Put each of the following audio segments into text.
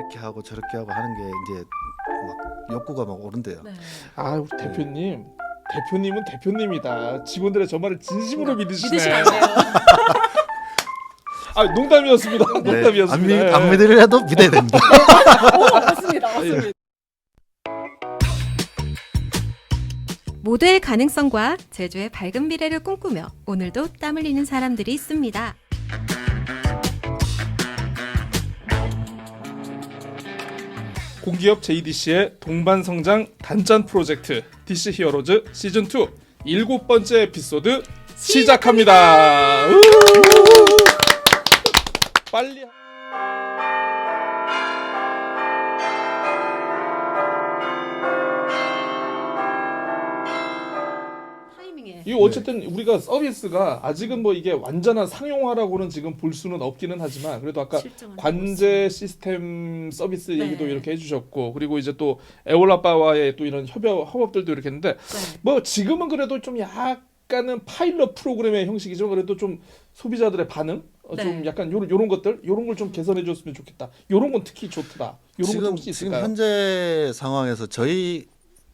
이렇게 하고 저렇게 하고 하는 게 이제 막 욕구가 막 오른대요. 네. 아 우리 대표님 대표님은 대표님이다. 직원들의 저 말을 진심으로 믿으시네. 믿으시면 안 돼요. 아 농담이었습니다. 네, 안, 농담이었습니다. 믿, 예. 안 믿으려도 믿어야 됩니다. 오, 맞습니다. 맞습니다. 모두의 가능성과 제주의 밝은 미래를 꿈꾸며 오늘도 땀 흘리는 사람들이 있습니다. 공기업 JDC의 동반 성장 단짠 프로젝트 DC 히어로즈 시즌 2 일곱 번째 에피소드 시작합니다. 우! 빨리. 이 어쨌든 우리가 서비스가 아직은 뭐 이게 완전한 상용화라고는 지금 볼 수는 없기는 하지만 그래도 아까 관제 시스템 서비스 네. 얘기도 이렇게 해주셨고 그리고 이제 또 에올라빠와의 또 이런 협업 협업들도 이렇게 했는데 네. 뭐 지금은 그래도 좀 약간은 파일럿 프로그램의 형식이지만 그래도 좀 소비자들의 반응 어, 좀 네. 약간 요런 요런 것들 요런 걸 좀 개선해 줬으면 좋겠다. 요런 건 특히 좋더라. 요런 거 지금 혹시 지금 있을까요? 현재 상황에서 저희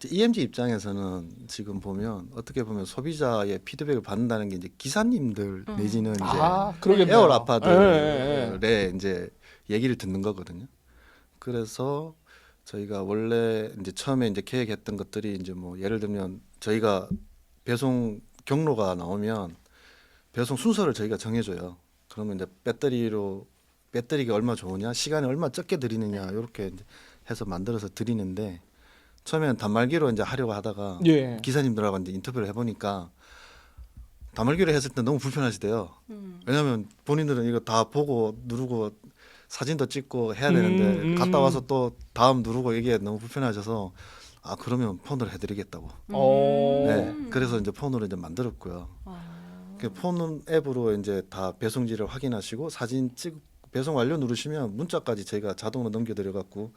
EMG 입장에서는 지금 보면 어떻게 보면 소비자의 피드백을 받는다는 게 이제 기사님들 음. 내지는 이제 아, 그러겠네요. 에어 예, 예, 라파들의 예. 이제 얘기를 듣는 거거든요. 그래서 저희가 원래 이제 처음에 이제 계획했던 것들이 이제 뭐 예를 들면 저희가 배송 경로가 나오면 배송 순서를 저희가 정해줘요. 그러면 이제 배터리로 배터리가 얼마 좋으냐, 시간이 얼마 적게 드리느냐 이렇게 이제 해서 만들어서 드리는데 처음에는 단말기로 이제 하려고 하다가 예. 기사님들하고 이제 인터뷰를 해보니까 단말기로 했을 때 너무 불편하시대요. 음. 왜냐하면 본인들은 이거 다 보고 누르고 사진도 찍고 해야 되는데 음, 음. 갔다 와서 또 다음 누르고 이게 너무 불편하셔서 아 그러면 폰으로 해드리겠다고. 어. 네, 그래서 이제 폰으로 이제 만들었고요. 아. 그 폰 앱으로 이제 다 배송지를 확인하시고 사진 찍 배송 완료 누르시면 문자까지 저희가 자동으로 넘겨드려 갖고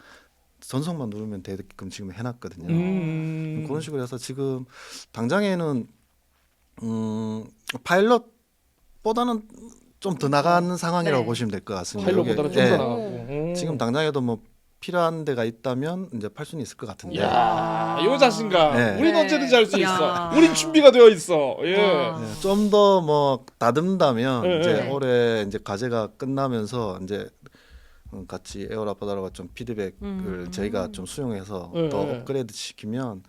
전송만 누르면 되게끔 지금 해놨거든요. 음. 그런 식으로 해서 지금 당장에는 음, 파일럿보다는 좀 더 나가는 상황이라고 네. 보시면 될 것 같습니다. 파일럿보다는 이게, 좀더 예, 나가고. 오. 음. 지금 당장에도 뭐 필요한 데가 있다면 이제 팔 수는 있을 것 같은데. 야, 요 자신감. 네. 우린 네. 언제든지 할수 야. 있어. 우린 준비가 되어 있어. 예. 와. 네, 좀더 뭐 다듬다면 네, 이제 네. 올해 이제 과제가 끝나면서 이제 음, 같이 에어라파다라가 좀 피드백을 음. 저희가 좀 수용해서 네, 더 네. 업그레이드 시키면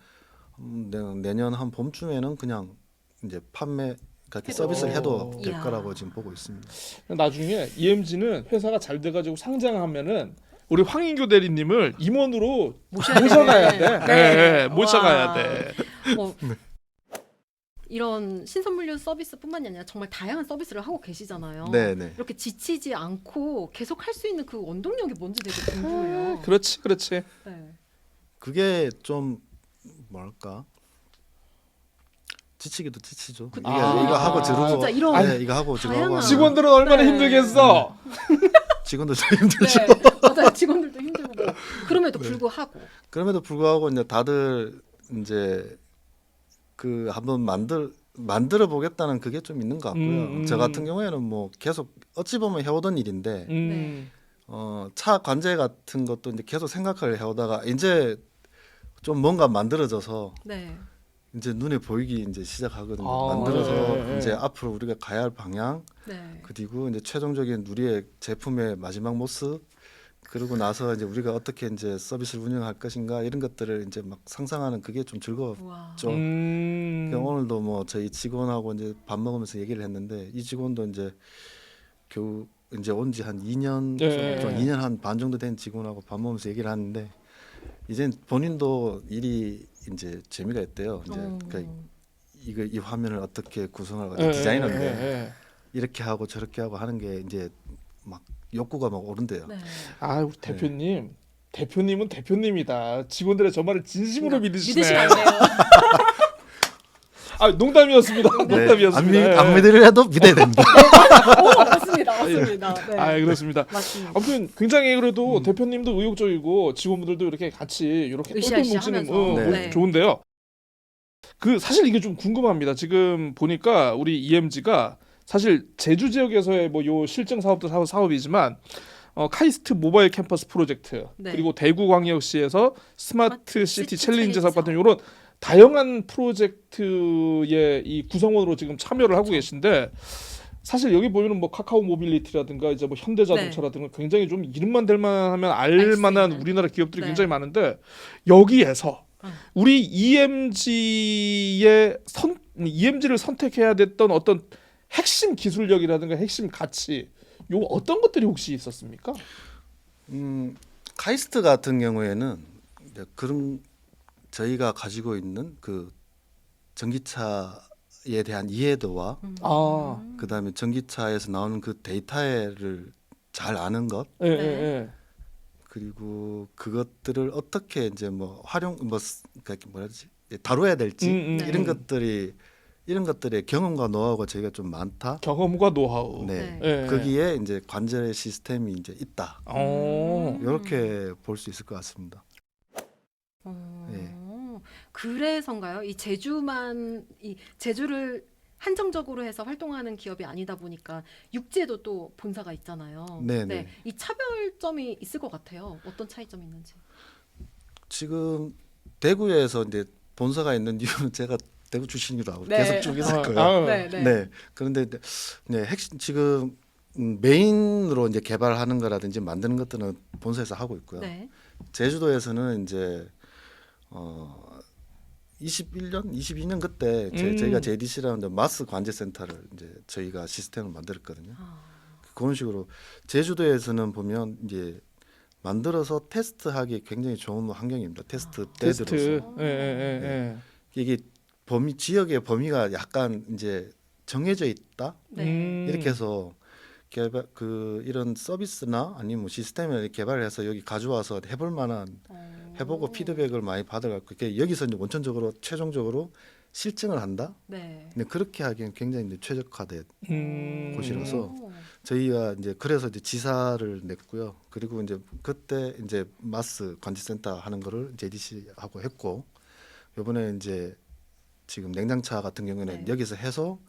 음, 내- 내년 한 봄쯤에는 그냥 이제 판매 해도- 서비스를 해도 될 이야. 거라고 지금 보고 있습니다. 나중에 EMG는 회사가 잘 돼가지고 상장하면은 우리 황인교 대리님을 임원으로 모셔야 모셔가야. 돼. 네. 네, 모셔가야 와. 돼. 뭐 이런 신선물류 서비스뿐만이 아니라 정말 다양한 서비스를 하고 계시잖아요. 네, 네. 이렇게 지치지 않고 계속 할 수 있는 그 원동력이 뭔지 되게 궁금해요. 그렇지, 그렇지. 네. 그게 좀 뭐랄까 지치기도 지치죠. 이게 아. 이거 하고 저러고 진짜 이런 네, 이거 하고 다양한- 하면 직원들은 얼마나 네. 힘들겠어. 직원도 좀 힘들죠. 네, 맞아요. 직원들도 힘들고 뭐 그럼에도 네. 불구하고 그럼에도 불구하고 이제 다들 이제 그 한번 만들 만들어 보겠다는 그게 좀 있는 것 같고요. 음, 음. 저 같은 경우에는 뭐 계속 어찌 보면 해오던 일인데 음. 어, 차 관제 같은 것도 이제 계속 생각을 해오다가 이제 좀 뭔가 만들어져서 네. 이제 눈에 보이기 이제 시작하거든요. 아, 만들어서 네, 네. 이제 앞으로 우리가 가야 할 방향 네. 그리고 이제 최종적인 우리의 제품의 마지막 모습 그러고 나서 이제 우리가 어떻게 이제 서비스를 운영할 것인가 이런 것들을 이제 막 상상하는 그게 좀 즐거웠죠. 우와. 음. 그러니까 오늘도 뭐 저희 직원하고 이제 밥 먹으면서 얘기를 했는데 이 직원도 이제 겨우 이제 온 지 한 2년 네. 좀 2년 한 반 정도 된 직원하고 밥 먹으면서 얘기를 하는데 이제 본인도 일이 이제 재미가 있대요. 이제 어. 그러니까 이거 이 화면을 어떻게 구성할 예, 까 디자이너인데 예, 예. 이렇게 하고 저렇게 하고 하는 게 이제 막 욕구가 막 오른대요. 네. 아, 우리 대표님. 대표님은 대표님이다. 직원들의 저 말을 진심으로 믿으시네. 믿으시면 안 돼요. 아, 농담이었습니다. 네, 안, 농담이었습니다. 믿, 예. 안 믿으려도 믿어야 됩니다. 오, 맞습니다. 맞습니다. 네. 아, 그렇습니다. 맞습니다. 아무튼 굉장히 그래도 음. 대표님도 의욕적이고 직원분들도 이렇게 같이 이렇게 똘똘 으쌰으쌰 뭉치는 하면서. 어, 네. 좋은데요. 그 사실 이게 좀 궁금합니다. 지금 보니까 우리 EMG가 사실 제주 지역에서의 뭐 요 실증 사업도 사업, 사업이지만 어, 카이스트 모바일 캠퍼스 프로젝트 네. 그리고 대구 광역시에서 스마트 시티 시티 챌린지 사업 같은 이런 다양한 프로젝트의 이 구성원으로 지금 참여를 하고 계신데 사실 여기 보면은 뭐 카카오 모빌리티라든가 이제 뭐 현대자동차라든가 굉장히 좀 이름만 댈 만하면 네. 알수 알만한. 우리나라 기업들이 네. 굉장히 많은데 여기에서 음. 우리 EMG의 선 EMG를 선택해야 됐던 어떤 핵심 기술력이라든가 핵심 가치 요 어떤 것들이 혹시 있었습니까? 음, 카이스트 같은 경우에는 이제 그런 저희가 가지고 있는 그 전기차에 대한 이해도와 음. 아. 그다음에 전기차에서 나오는 그 데이터를 잘 아는 것 예, 예, 네. 예. 그리고 그것들을 어떻게 이제 뭐 활용 뭐 쓰- 그러니까 뭐라 해야지 다뤄야 될지 음, 음, 네. 이런 음. 것들이 이런 것들의 경험과 노하우가 저희가 좀 많다. 경험과 노하우. 네. 네. 예. 거기에 이제 관제 시스템이 이제 있다. 어. 음. 이렇게 볼 수 있을 것 같습니다. 어, 네. 그래서인가요? 이 제주만 이 제주를 한정적으로 해서 활동하는 기업이 아니다 보니까 육지에도 또 본사가 있잖아요. 네, 네. 이 차별점이 있을 것 같아요. 어떤 차이점이 있는지. 지금 대구에서 이제 본사가 있는 이유는 제가 대구 출신이라고 네. 계속 쭉 있을 아, 거예요. 아, 네, 네. 네. 그런데 이제 네, 핵심 지금 음, 메인으로 이제 개발하는 거라든지 만드는 것들은 본사에서 하고 있고요. 네. 제주도에서는 이제 어 21년, 22년 그때 제, 음. 저희가 JDC라는 마스 관제 센터를 이제 저희가 시스템을 만들었거든요. 아, 그런 식으로 제주도에서는 보면 이제 만들어서 테스트하기 굉장히 좋은 환경입니다. 테스트 테스트. 때들어서 예, 예, 예, 예. 이게 범위 지역의 범위가 약간 이제 정해져 있다 네. 음. 이렇게 해서 개발 그 이런 서비스나 아니면 뭐 시스템을 개발해서 여기 가져와서 해볼 만한 어. 해보고 피드백을 많이 받아갖고 그게 여기서 이제 원천적으로 최종적으로 실증을 한다. 네. 근데 그렇게 하기엔 굉장히 이제 최적화된 음. 곳이라서. 오. 저희가 이제 그래서 이제 지사를 냈고요. 그리고 이제 그때 이제 마스 관제센터 하는 거를 JDC 하고 했고 이번에 이제 지금 냉장차 같은 경우는 네. 여기서 해서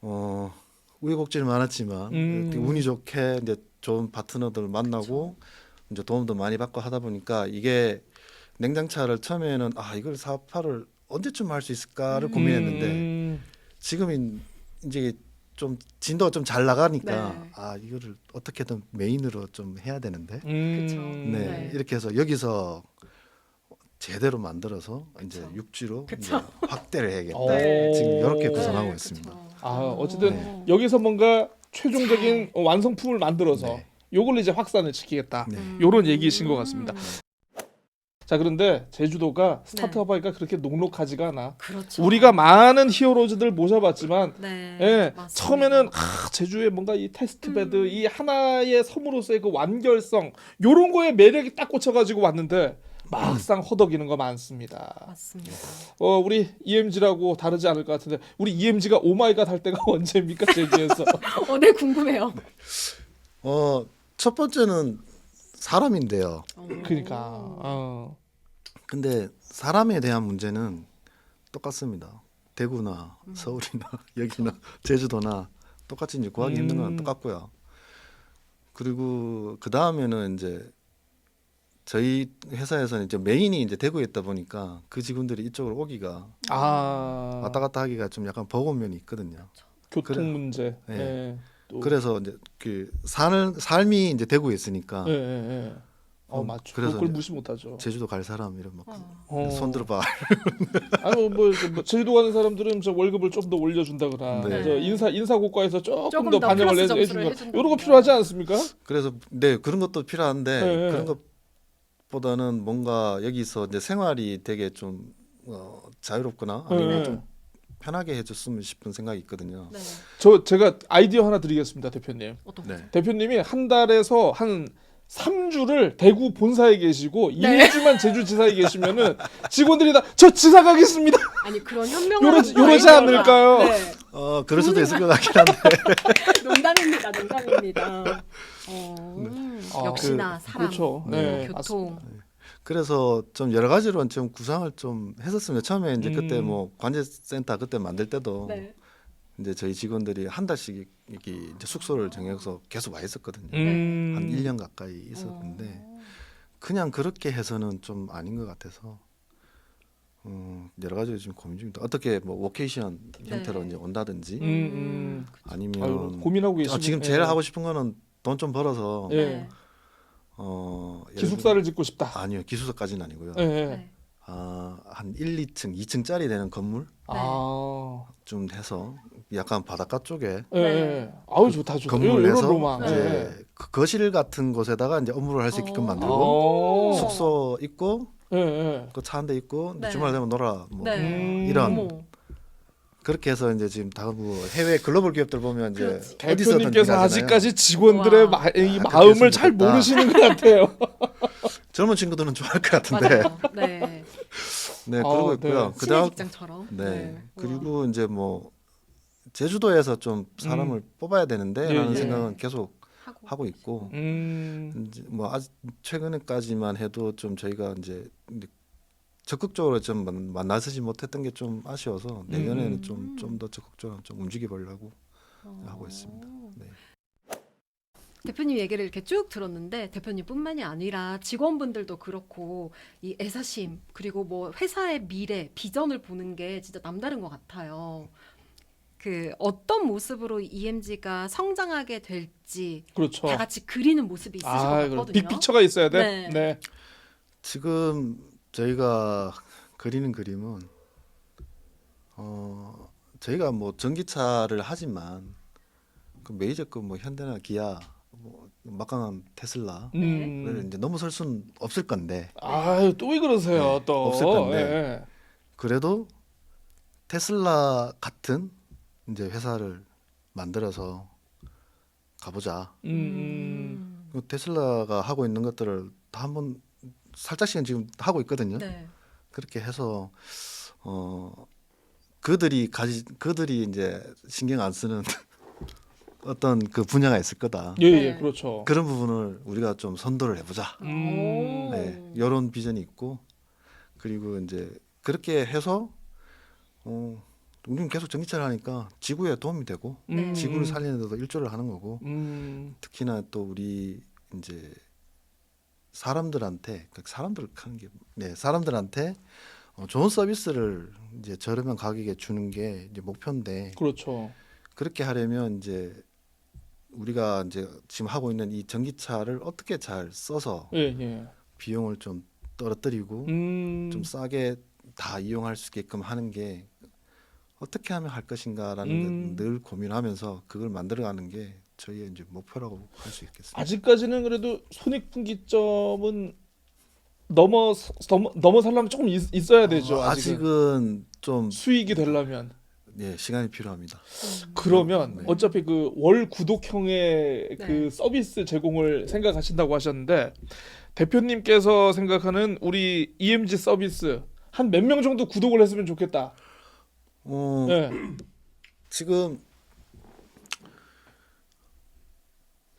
어 우여곡절이 많았지만 음. 운이 좋게 이제 좋은 파트너들 만나고 이제 도움도 많이 받고 하다 보니까 이게 냉장차를 처음에는 아 이걸 사업화를 언제쯤 할 수 있을까를 음. 고민했는데 음. 지금은 이제 좀 진도가 좀 잘 나가니까 네. 아 이거를 어떻게든 메인으로 좀 해야 되는데 음. 그쵸. 네, 네. 이렇게 해서 여기서 제대로 만들어서 이제 그쵸. 육지로 이제. 확대를 해야겠다 오. 네. 지금 이렇게 네, 구성하고 그쵸. 있습니다. 아, 어쨌든 네. 여기서 뭔가 최종적인 어, 완성품을 만들어서 네. 요걸 이제 확산을 시키겠다. 네. 음. 요런 얘기이신 것 같습니다. 음. 자, 그런데 제주도가 네. 스타트업 하기가 그렇게 녹록하지가 않아. 그렇죠. 우리가 많은 히어로즈들 모셔봤지만 네. 예, 맞습니다. 처음에는 아, 제주에 뭔가 이 테스트 베드 음. 이 하나의 섬으로서의 그 완결성 요런 거에 매력이 딱 꽂혀가지고 왔는데 막상 허덕이는 거 많습니다. 맞습니다. 어 우리 EMG라고 다르지 않을 것 같은데 우리 EMG가 오마이갓 할 때가 언제입니까 제주에서? 어, 네 궁금해요. 어 첫 번째는 사람인데요. 어. 그러니까 어. 근데 사람에 대한 문제는 똑같습니다. 대구나 음. 서울이나 여기나 제주도나 똑같이 이제 구하기 힘든 건 음. 똑같고요. 그리고 그 다음에는 이제 저희 회사에서는 이제 메인이 이제 대구에 있다 보니까 그 직원들이 이쪽으로 오기가 아 왔다 갔다 하기가 좀 약간 버거운 면이 있거든요. 교통 그래. 문제. 네. 예. 또. 그래서 이제 그 살, 삶이 이제 대구에 있으니까 예, 예, 예. 어 음, 맞죠. 그래서 그걸 이제 무시 못하죠. 제주도 갈 사람 이런 막 어. 어. 손들어봐. 아니 뭐, 뭐, 뭐 제주도 가는 사람들은 저 월급을 좀 더 올려준다거나 네. 저 인사 인사고과에서 조금, 조금 더 더 반영을 플러스 해- 해준 점수를 거 해준다거나. 이런 거 필요하지 않습니까? 그래서 네 그런 것도 필요한데 네. 그런 것 보다는 뭔가 여기서 이제 생활이 되게 좀 어, 자유롭거나 아니면 네. 좀 편하게 해줬으면 싶은 생각이 있거든요. 네. 저 제가 아이디어 하나 드리겠습니다, 대표님. 어떤 네. 대표님이 한 달에서 한 3주를 대구 본사에 계시고 네. 1주만 제주지사에 계시면은 직원들이 다 저 지사 가겠습니다. 아니 그런 현명한 또 요러지 아이디어가- 않을까요? 네. 어 그럴 수도 있을 것 같긴 한데 농담입니다. 농담입니다. 어, 음, 아, 역시나 사람, 그렇죠. 네, 네, 교통. 그래서 좀 여러 가지로 좀 구상을 좀 했었습니다. 처음에 이제 그때 음. 뭐 관제센터 그때 만들 때도 네. 이제 저희 직원들이 한 달씩 여기 이제 숙소를 정해서 계속 와 있었거든요. 음. 한 1년 가까이 있었는데 어. 그냥 그렇게 해서는 좀 아닌 것 같아서 음, 여러 가지 지금 고민 중입니다. 어떻게 뭐 워케이션 형태로 네. 이제 온다든지 음, 음. 아니면 아유, 고민하고 아, 지금 제일 하고 싶은 거는 돈 좀 벌어서 예. 네. 어 예를 기숙사를 짓고 싶다. 아니요 기숙사까지는 아니고요. 예. 예. 네. 아, 한 1, 2층, 2층짜리 되는 건물 아. 좀 해서 약간 바닷가 쪽에 예. 예. 아우 좋다 좋다. 건물 이런 내서 로망. 이제 예. 그 거실 같은 곳에다가 이제 업무를 할 수 있게끔 어. 만들고 어. 숙소 있고 예. 예. 그차 한 대 있고 네. 주말 되면 놀아 뭐 네. 음. 이런 어머. 그렇게 해서 이제 지금 다뭐 해외 글로벌 기업들 보면 이제 그렇지. 어디서든 대표님께서 일하잖아요. 아직까지 직원들의 와. 마, 이 아, 마음을 잘. 모르시는 것 같아요. 젊은 친구들은 좋아할 것 같은데 맞아요. 네. 네 아, 그러고 네. 있고요. 시내 그다음 직장처럼. 네 우와. 그리고 이제 뭐 제주도에서 좀 사람을 뽑아야 되는데라는 예, 예. 생각은 계속 하고, 있고 음. 이제 뭐 아직 최근에까지만 해도 좀 저희가 이제 적극적으로 좀 만- 만나서지 못했던 게 좀 아쉬워서 내년에는 음. 좀좀 더 적극적으로 좀 움직여 보려고 어. 하고 있습니다. 네. 대표님 얘기를 이렇게 쭉 들었는데 대표님뿐만이 아니라 직원분들도 그렇고 이 애사심 그리고 뭐 회사의 미래 비전을 보는 게 진짜 남다른 것 같아요. 그 어떤 모습으로 EMG가 성장하게 될지 그렇죠. 다 같이 그리는 모습이 있으실 아, 것 같거든요. 빅피처가 있어야 돼. 네. 네. 지금 저희가 그리는 그림은 어 저희가 뭐 전기차를 하지만 그 메이저급 뭐 현대나 기아 뭐 막강한 테슬라 음. 를 이제 넘어설 수는 없을 건데 아유 또 왜 그러세요 네, 또. 없을 건데. 예. 그래도 테슬라 같은 이제 회사를 만들어서 가보자. 음. 그 테슬라가 하고 있는 것들을 다 한번 살짝씩은 지금 하고 있거든요. 네. 그렇게 해서 어 그들이 가지 그들이 이제 신경 안 쓰는 어떤 그 분야가 있을 거다. 예, 예, 네. 그렇죠. 그런 부분을 우리가 좀 선도를 해보자. 음. 오. 네, 이런 비전이 있고 그리고 이제 그렇게 해서 어 우리는 계속 전기차를 하니까 지구에 도움이 되고 음. 지구를 살리는 데도 일조를 하는 거고 음. 특히나 또 우리 이제 사람들한테 그 사람들 하는 게 네, 사람들한테 어, 좋은 서비스를 이제 저렴한 가격에 주는 게 이제 목표인데 그렇죠. 그렇게 하려면 이제 우리가 이제 지금 하고 있는 이 전기차를 어떻게 잘 써서 예, 예. 비용을 좀 떨어뜨리고 음. 좀 싸게 다 이용할 수 있게끔 하는 게 어떻게 하면 할 것인가라는 음. 걸늘 고민하면서 그걸 만들어가는 게 저희의 이제 목표라고 할 수 있겠습니다. 아직까지는 그래도 손익분기점은 넘어 넘어 넘어서려면 조금 있, 있어야 되죠. 어, 아직은. 아직은 좀 수익이 되려면 예, 시간이 필요합니다. 음. 그러면 네. 어차피 그 월 구독형의 그 네. 서비스 제공을 생각하신다고 하셨는데 대표님께서 생각하는 우리 EMG 서비스 한 몇 명 정도 구독을 했으면 좋겠다. 어, 네. 지금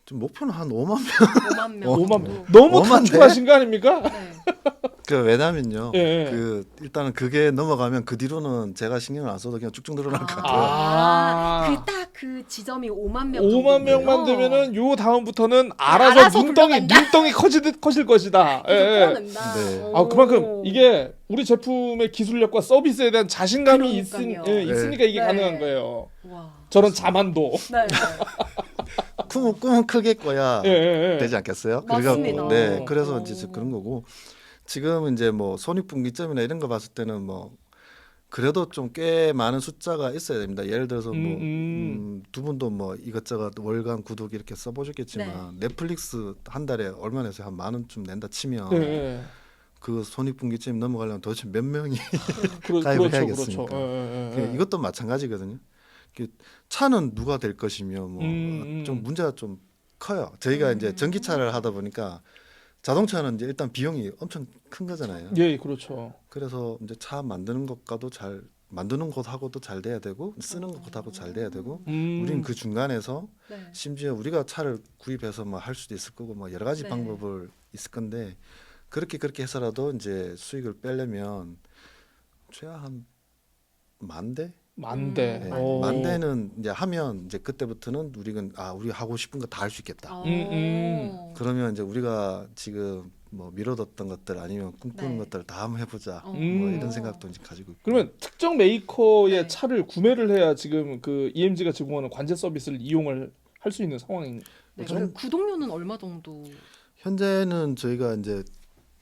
좀 목표는 한 5만 명. 5만 명. 어, 오만 정도. 너무 오만데? 단축하신 거 아닙니까? 네. 그 왜냐면요. 예, 예. 그 일단은 그게 넘어가면 그 뒤로는 제가 신경을 안 써도 그냥 쭉쭉 늘어날 것 같아요. 아. 그 딱 그 지점이 5만 명. 5만 명만 정도고요. 되면은 요 다음부터는 알아서, 알아서 눈덩이 굴러간다. 눈덩이 커질 커질 것이다. 예, 예. 네. 오. 아 그만큼 이게 우리 제품의 기술력과 서비스에 대한 자신감이 있으, 그러니까요. 예, 있으니까 이게 네. 가능한 거예요. 와. 저런 자만도. 네. 꿈은 꿈은 크게 꿔야 예, 예, 예. 되지 않겠어요? 맞습니다. 네, 그래서 오. 이제 그런 거고 지금 이제 뭐 손익분기점이나 이런 거 봤을 때는 뭐 그래도 좀 꽤 많은 숫자가 있어야 됩니다. 예를 들어서 뭐 음, 음. 음, 두 분도 뭐 이것저것 월간 구독 이렇게 써보셨겠지만 넷플릭스 한 달에 얼마 내서 한 만 원쯤 낸다 치면 예, 예. 그 손익분기점 넘어가려면 도대체 몇 명이 그러, 가입을 그렇죠, 해야겠으니까. 그렇죠. 예, 예, 예. 그 이것도 마찬가지거든요. 그 차는 누가 될 것이며 뭐 음, 좀 음. 문제가 좀 커요. 저희가 음. 이제 전기차를 하다 보니까 자동차는 이제 일단 비용이 엄청 큰 거잖아요. 예, 그렇죠. 그래서 이제 차 만드는 것과도 잘 만드는 곳하고도 잘 돼야 되고 쓰는 곳하고 잘 돼야 되고 음. 우리는 그 중간에서 네. 심지어 우리가 차를 구입해서 뭐 할 수도 있을 거고 뭐 여러 가지 네. 방법을 있을 건데 그렇게 그렇게 해서라도 이제 수익을 빼려면 최하 한 만 대? 만대. 음, 네. 어. 만대는 이제 하면 이제 그때부터는 우리가 아 우리 하고 싶은 거 다 할 수 있겠다. 어. 음, 음. 그러면 이제 우리가 지금 뭐 미뤄뒀던 것들 아니면 꿈꾸는 네. 것들 다 한번 해보자. 어. 뭐 음. 이런 생각도 이제 가지고 있고. 그러면 특정 메이커의 네. 차를 구매를 해야 지금 그 EMG가 제공하는 관제 서비스를 이용을 할 수 있는 상황인 네, 그렇죠? 그럼 구독료는 얼마 정도? 현재는 저희가 이제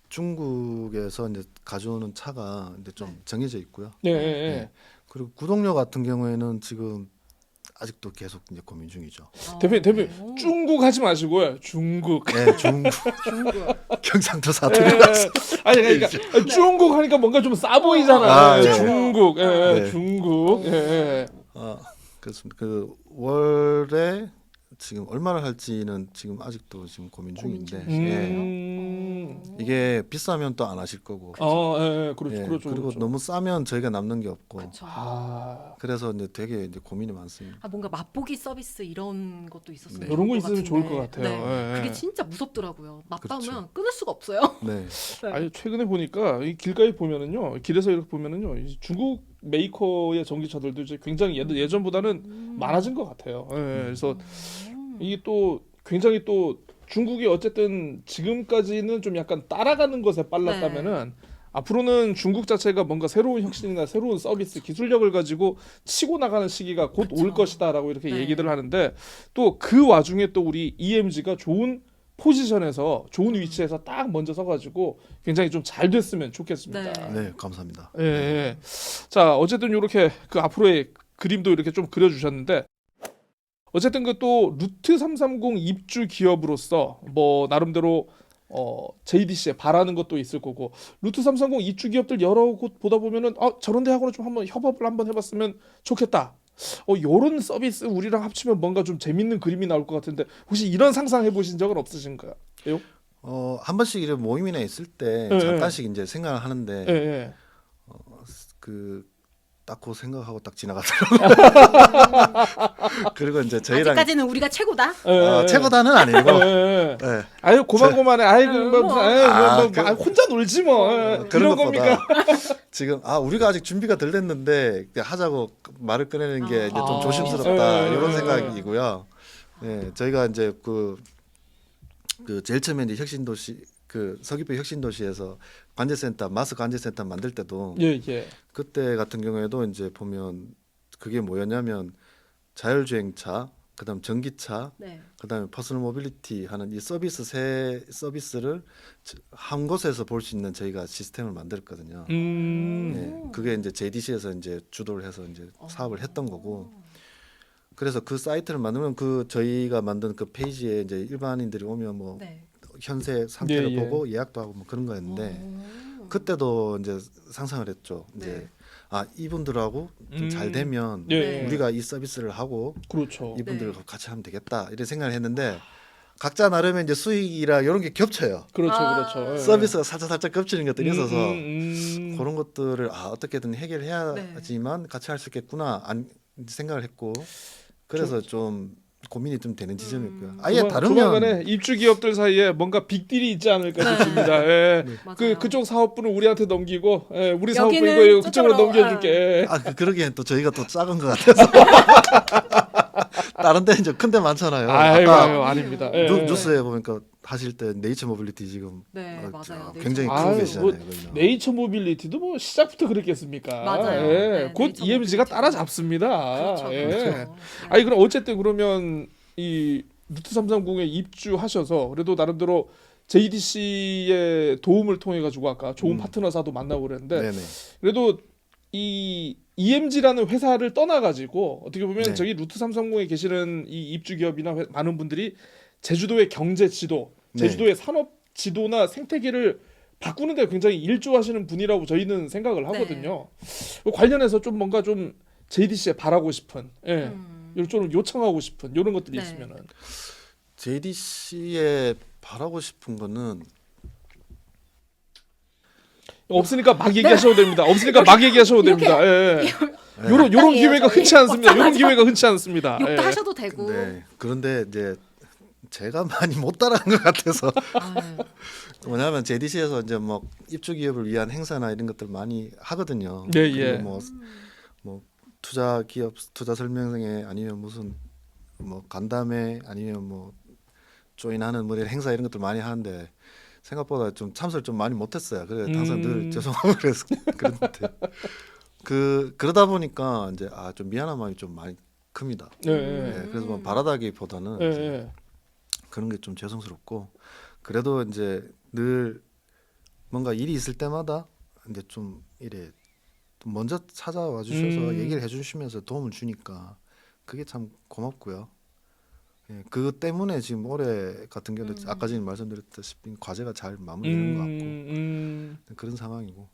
중국에서 이제 가져오는 차가 이제 좀 네. 정해져 있고요. 네. 예, 네. 그리고 구독료 같은 경우에는 지금 아직도 계속 이제 고민 중이죠. 어. 대표님, 대표님 오. 중국 하지 마시고요. 중국. 네, 중국 중국. 경상도 예, 사투리. 아니 그러니까 중국 하니까 뭔가 좀 싸 보이잖아요. 아, 예, 네. 중국, 예, 예, 네. 중국. 예, 예. 아, 그렇습니다. 그 월에 지금 얼마를 할지는 지금 아직도 지금 고민 중인데. 예. 음. 어. 이게 비싸면 또 안 하실 거고. 어, 예, 예, 그렇죠, 예, 그렇죠. 그리고 그렇죠. 너무 싸면 저희가 남는 게 없고. 그쵸. 아, 그래서 이제 되게 이제 고민이 많습니다. 아 뭔가 맛보기 서비스 이런 것도 있었으면 네. 좋을 이런 거 것 있으면 좋을 것 같은데. 같아요. 네. 예, 예. 그게 진짜 무섭더라고요. 맛보면 그렇죠. 끊을 수가 없어요. 네. 네. 아니 최근에 보니까 이 길가에 보면은요, 길에서 이렇게 보면은요, 이 중국 메이커의 전기차들도 이제 굉장히 예, 예전보다는 음. 많아진 것 같아요. 예, 그래서 음. 이게 또 굉장히 또 중국이 어쨌든 지금까지는 좀 약간 따라가는 것에 빨랐다면은 앞으로는 중국 자체가 뭔가 새로운 혁신이나 새로운 서비스 기술력을 가지고 치고 나가는 시기가 곧 올. 것이다라고 이렇게 네. 얘기를 하는데 또 그 와중에 또 우리 EMG가 좋은 포지션에서 좋은 위치에서 딱 먼저 서가지고 굉장히 좀 잘 됐으면 좋겠습니다. 네. 네, 감사합니다. 예, 예. 자, 어쨌든 이렇게 그 앞으로의 그림도 이렇게 좀 그려주셨는데 어쨌든 그 또 루트 330 입주 기업으로서 뭐 나름대로 어 JDC에 바라는 것도 있을 거고 루트 330 입주 기업들 여러 곳 보다 보면은 아 저런 데하고는 좀 한번 협업을 한번 해봤으면 좋겠다. 어 요런 서비스 우리랑 합치면 뭔가 좀 재밌는 그림이 나올 것 같은데 혹시 이런 상상 해 보신 적은 없으신가요? 어, 한 번씩 이런 모임이나 있을 때 예, 잠깐씩 이제 생각을 하는데 예, 예. 그 딱그 생각하고 딱 지나가더라고요. 그리고 이제 저희랑 아직까지는 우리가 최고다. 예, 아, 예. 최고다는 아니고 예, 예. 예. 아유 고만고만해. 아이고 어, 뭐, 뭐. 무슨 아유, 뭐, 아, 뭐, 그- 아, 혼자 놀지 뭐. 예, 어, 그런 이런 겁니까? 것보다 지금 아 우리가 아직 준비가 덜 됐는데 그냥 하자고 말을 꺼내는 게 이제 좀 아. 조심스럽다 예, 이런 예, 생각이고요. 예, 저희가 이제 그, 그 제일 처음에 이제 혁신도시 그 서귀포 혁신도시에서 관제센터 마스 관제센터 만들 때도 예, 예. 그때 같은 경우에도 이제 보면 그게 뭐였냐면 자율주행차, 그다음 전기차, 네. 그다음에 퍼스널 모빌리티 하는 이 서비스 세 서비스를 저- 한 곳에서 볼 수 있는 저희가 시스템을 만들었거든요. 음. 예, 그게 이제 JDC에서 이제 주도를 해서 이제 어. 사업을 했던 거고. 그래서 그 사이트를 만들면 그 저희가 만든 그 페이지에 이제 일반인들이 오면 뭐 네. 현재 상태를 예, 예. 보고 예약도 하고 뭐 그런 거였는데 어. 그때도 이제 상상을 했죠. 이제 네. 아 이분들하고 좀잘 음. 되면 예, 네. 예. 우리가 이 서비스를 하고 그렇죠. 이분들과 네. 같이 하면 되겠다 이런 생각을 했는데 각자 나름의 이제 수익이라 이런 게 겹쳐요. 그렇죠, 아. 그렇죠. 예. 서비스가 살짝 살짝 겹치는 것들이 음, 있어서 음, 음. 그런 것들을 아 어떻게든 네. 해결해야지만 같이 할 수 있겠구나 안 생각을 했고 그래서 좀 고민이 좀 되는 지점이었고요. 음. 아예 조만- 다르면 조만간에 입주 기업들 사이에 뭔가 빅딜이 있지 않을까 네. 싶습니다. 예. 맞아요. 그 그쪽 사업부는 우리한테 넘기고, 예, 우리 사업부 이거 이거 그쪽으로 넘겨줄게. 예. 아 그, 그러기엔 또 저희가 또 작은 것 같아서 다른 데 이제 큰데 많잖아요. 아이고, 아까 아이고 아닙니다. 예. 뉴, 뉴스에 보니까 하실 때 네이처 모빌리티 지금 네, 어, 맞아요. 굉장히 네이처 아유, 크고. 계시잖아요. 뭐. 네이처 모빌리티도 뭐 시작부터 그랬겠습니까? 맞아요. 예. 네, 곧 네이처 EMG가 모빌리티. 따라잡습니다. 그렇죠. 예. 그렇죠. 네. 아니 그럼 어쨌든 그러면 이 루트 330에 입주하셔서 그래도 나름대로 JDC의 도움을 통해 가지고 아까 좋은 음. 파트너사도 만나고 그랬는데 네네. 그래도 이 EMG라는 회사를 떠나 가지고 어떻게 보면 네. 저기 루트 330에 계시는 이 입주 기업이나 회- 많은 분들이 제주도의 경제 지도, 네. 제주도의 산업 지도나 생태계를 바꾸는 데 굉장히 일조하시는 분이라고 저희는 생각을 하거든요. 그 관련해서 좀 뭔가 좀 JDC에 바라고 싶은 예. 음. 요- 좀 요청하고 싶은 이런 것들이 네. 있으면은 JDC에 바라고 싶은 거는 없으니까 막 얘기하셔도 됩니다. 없으니까 막 얘기하셔도 네. 이렇게- 됩니다. 예. 네. 요런 요런 적당해요, 기회가 저희. 흔치 않습니다. 요런 기회가 흔치 않습니다. 욕도 예. 하셔도 되고. 네. 그런데 이제 제가 많이 못 따라한 것 같아서 아유, 뭐냐면 JDC에서 이제 뭐 입주 기업을 위한 행사나 이런 것들 많이 하거든요. 예, 그리고 예. 뭐, 뭐 투자 기업 투자 설명회 아니면 무슨 뭐 간담회 아니면 뭐 조인하는 뭐 이런 행사 이런 것들 많이 하는데 생각보다 좀 참석을 좀 많이 못했어요. 그래 항상 음. 늘 죄송하고 그래서 그런데 그 그러다 보니까 이제 아 좀 미안한 마음이 좀 많이 큽니다. 네. 예, 네. 그래서 뭐 바라다기보다는 네. 이제 네. 그런 게 좀 죄송스럽고 그래도 이제 늘 뭔가 일이 있을 때마다 이제 좀 이래 좀 먼저 찾아와 주셔서 음. 얘기를 해주시면서 도움을 주니까 그게 참 고맙고요. 예, 그 때문에 지금 올해 같은 경우도 음. 아까 전에 말씀드렸다시피 과제가 잘 마무리되는 것 같고 음, 그런 상황이고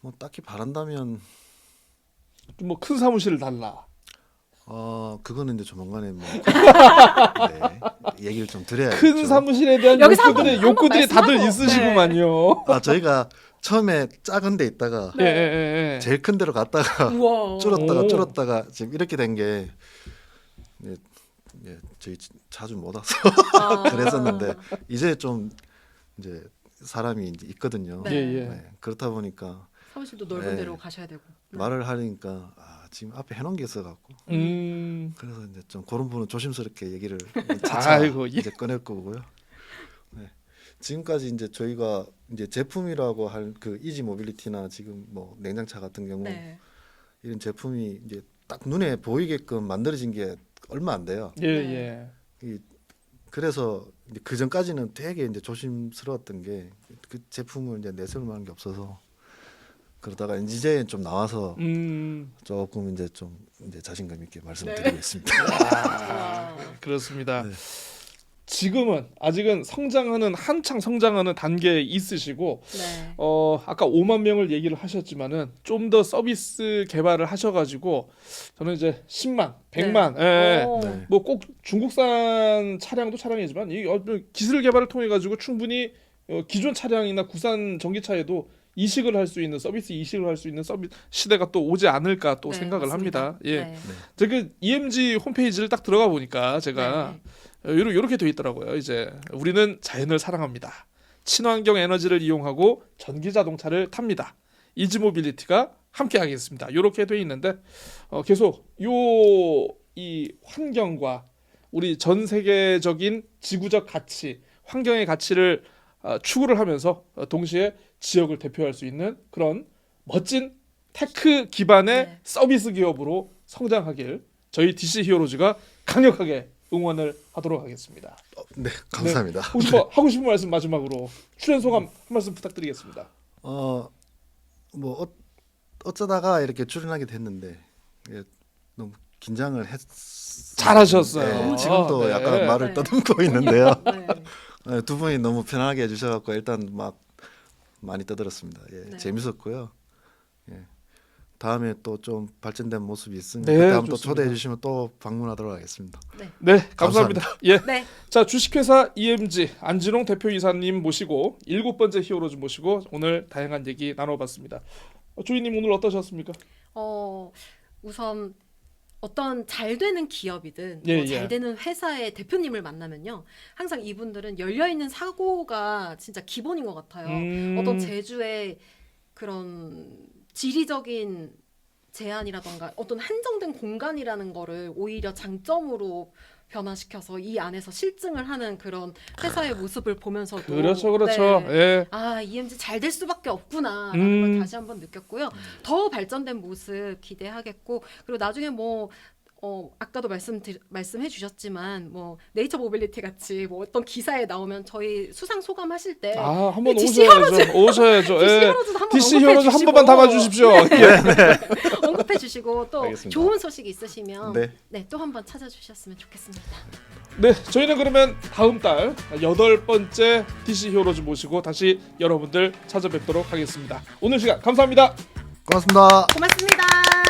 뭐 딱히 바란다면 뭐큰 사무실을 달라. 어 그거는 이제 조만간에 뭐 네, 얘기를 좀 드려야겠죠. 큰 사무실에 대한 여기서 한번- 욕구들이 한번 욕구들이 다들 말씀하고. 있으시구만요. 아 저희가 처음에 작은 데 있다가 예, 예, 예, 예. 제일 큰 데로 갔다가 우와. 줄었다가 오. 줄었다가 지금 이렇게 된게 예, 예, 저희 자주 못 와서 아. 그랬었는데 이제 좀 이제 사람이 이제 있거든요. 네. 예, 예. 네, 그렇다 보니까 사무실도 넓은 네. 데로 가셔야 되고. 네. 말을 하니까 아, 지금 앞에 해놓은 게 있어갖고 음. 그래서 이제 좀 그런 부분 조심스럽게 얘기를 차차 아이고, 예. 이제 꺼낼 거고요. 네. 지금까지 이제 저희가 이제 제품이라고 할 그 이지 모빌리티나 지금 뭐 냉장차 같은 경우 네. 이런 제품이 이제 딱 눈에 보이게끔 만들어진 게 얼마 안 돼요. 예, 네. 예. 이 그래서 그 전까지는 되게 이제 조심스러웠던 게 그 제품을 이제 내세울 만한 게 없어서 그러다가 이제 좀 나와서 음. 조금 이제 좀 이제 자신감 있게 네. 말씀드리겠습니다. 아, 그렇습니다. 네. 지금은 아직은 성장하는 한창 성장하는 단계에 있으시고 네. 어 아까 5만 명을 얘기를 하셨지만은 좀 더 서비스 개발을 하셔가지고 저는 이제 10만, 100만, 예. 오. 네. 뭐 꼭 중국산 차량도 차량이지만 이 어, 기술 개발을 통해 가지고 충분히 어, 기존 차량이나 국산 전기차에도 이식을 할 수 있는 서비스 이식을 할 수 있는 서비스 시대가 또 오지 않을까 또 네, 생각을 맞습니다. 합니다. 예. 네. 제가 그 EMG 홈페이지를 딱 들어가 보니까 제가 네. 요렇게 돼 있더라고요. 이제 우리는 자연을 사랑합니다. 친환경 에너지를 이용하고 전기 자동차를 탑니다. 이지 모빌리티가 함께 하겠습니다. 요렇게 돼 있는데 어, 계속 요 이 환경과 우리 전 세계적인 지구적 가치, 환경의 가치를 어, 추구를 하면서 어, 동시에 지역을 대표할 수 있는 그런 멋진 테크 기반의 네. 서비스 기업으로 성장하길 저희 DC 히어로즈가 강력하게 응원을 하도록 하겠습니다. 네, 감사합니다. 혹시 뭐 하고 싶은 말씀 마지막으로 출연 소감 한 말씀 부탁드리겠습니다. 어, 뭐 어, 어쩌다가 이렇게 출연하게 됐는데 이게 너무 긴장을 했. 잘하셨어요. 네, 지금도 네. 약간 말을 네. 떠듬고 있는데요. 네. 네, 두 분이 너무 편하게 해주셔갖고 일단 막 많이 떠들었습니다. 예, 네. 재밌었고요. 예, 다음에 또 좀 발전된 모습이 있으면 네, 그 다음 또 좋습니다. 초대해 주시면 또 방문하도록 하겠습니다. 네, 감사합니다. 예. 네. 자, 주식회사 EMG 안진홍 대표이사님 모시고 일곱 번째 히어로즈 모시고 오늘 다양한 얘기 나눠봤습니다. 어, 조이님 오늘 어떠셨습니까? 어, 우선 어떤 잘 되는 기업이든 예, 뭐 예. 잘 되는 회사의 대표님을 만나면요. 항상 이분들은 열려 있는 사고가 진짜 기본인 것 같아요. 음, 어떤 제주의 그런 지리적인 제한이라던가 어떤 한정된 공간이라는 거를 오히려 장점으로 변화시켜서 이 안에서 실증을 하는 그런 회사의 모습을 보면서도 그렇죠, 그렇죠. 네. 예. 아 EMG 잘 될 수밖에 없구나 라는 음. 걸 다시 한번 느꼈고요. 더 발전된 모습 기대하겠고 그리고 나중에 뭐 어, 아까도 말씀 말씀해 주셨지만 뭐 네이처 모빌리티 같이 뭐 어떤 기사에 나오면 저희 수상 소감 하실 때 아, 한번 DC 오셔야죠. 오셔야죠. DC 예. 히어로즈도 한번 DC 언급해 히어로즈 한 주시고 번만 담아 주십시오. 예. 언급해 주시고 또 알겠습니다. 좋은 소식 있으시면 네. 네, 또 한번 찾아 주셨으면 좋겠습니다. 네, 저희는 그러면 다음 달 여덟 번째 DC 히어로즈 모시고 다시 여러분들 찾아뵙도록 하겠습니다. 오늘 시간 감사합니다. 고맙습니다. 고맙습니다.